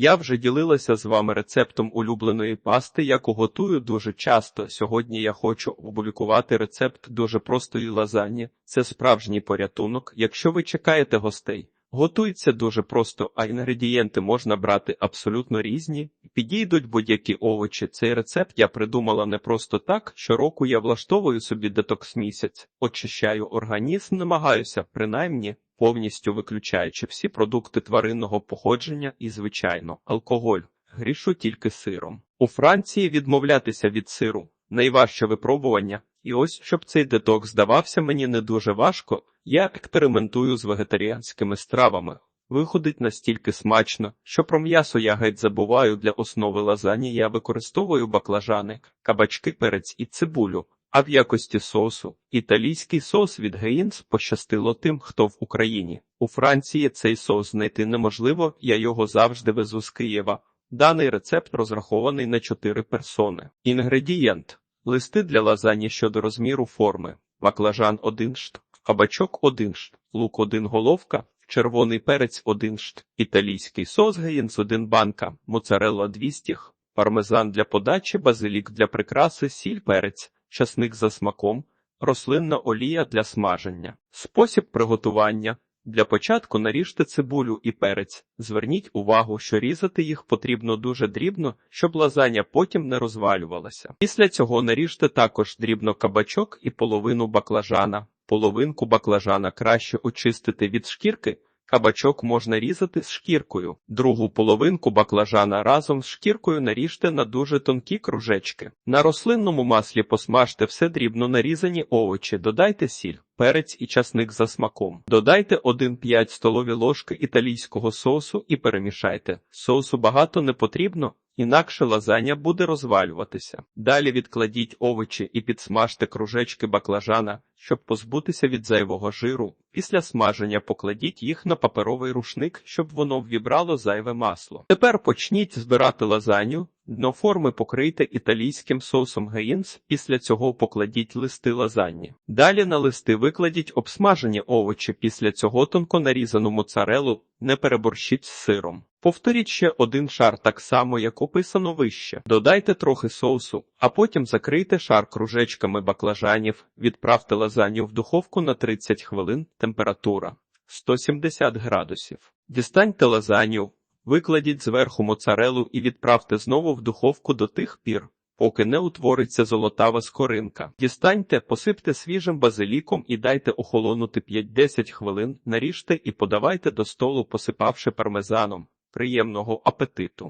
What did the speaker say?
Я вже ділилася з вами рецептом улюбленої пасти, яку готую дуже часто. Сьогодні я хочу опублікувати рецепт дуже простої лазані. Це справжній порятунок. Якщо ви чекаєте гостей, готується дуже просто, а інгредієнти можна брати абсолютно різні. Підійдуть будь-які овочі. Цей рецепт я придумала не просто так. Щороку я влаштовую собі детокс місяць, очищаю організм, намагаюся принаймні повністю виключаючи всі продукти тваринного походження і, звичайно, алкоголь. Грішу тільки сиром. У Франції відмовлятися від сиру найважче випробування. І ось, щоб цей детокс здавався мені не дуже важко, я експериментую з вегетаріанськими стравами. Виходить настільки смачно, що про м'ясо я геть забуваю для основи лазані я використовую баклажани, кабачки, перець і цибулю. А в якості сосу італійський сос від Гейнс пощастило тим, хто в Україні. У Франції цей сос знайти неможливо, я його завжди везу з Києва. Даний рецепт розрахований на 4 персони. Інгредієнт: листи для лазані щодо розміру форми, баклажан 1 шт, кабачок 1 шт, лук 1 головка, червоний перець 1 шт, італійський сос Гейнс 1 банка, моцарелла 200 х, пармезан для подачі, базилік для прикраси, сіль перець часник за смаком, рослинна олія для смаження. Спосіб приготування. Для початку наріжте цибулю і перець. Зверніть увагу, що різати їх потрібно дуже дрібно, щоб лазаня потім не розвалювалася. Після цього наріжте також дрібно кабачок і половину баклажана. Половинку баклажана краще очистити від шкірки. Кабачок можна різати з шкіркою. Другу половинку баклажана разом з шкіркою наріжте на дуже тонкі кружечки. На рослинному маслі посмажте все дрібно нарізані овочі, додайте сіль, перець і часник за смаком. Додайте 1-5 столові ложки італійського соусу і перемішайте. Соусу багато не потрібно. Інакше лазаня буде розвалюватися. Далі відкладіть овочі і підсмажте кружечки баклажана, щоб позбутися від зайвого жиру. Після смаження покладіть їх на паперовий рушник, щоб воно ввібрало зайве масло. Тепер почніть збирати лазаню. Дно форми покрийте італійським соусом гейнс, після цього покладіть листи лазанні. Далі на листи викладіть обсмажені овочі, після цього тонко нарізану моцарелу, не переборщіть з сиром. Повторіть ще один шар так само, як описано вище. Додайте трохи соусу, а потім закрийте шар кружечками баклажанів, відправте лазанью в духовку на 30 хвилин, температура 170 градусів. Дістаньте лазанью, викладіть зверху моцарелу і відправте знову в духовку до тих пір, поки не утвориться золотава скоринка. Дістаньте, посипте свіжим базиліком і дайте охолонути 5-10 хвилин, наріжте і подавайте до столу, посипавши пармезаном. Приємного апетиту!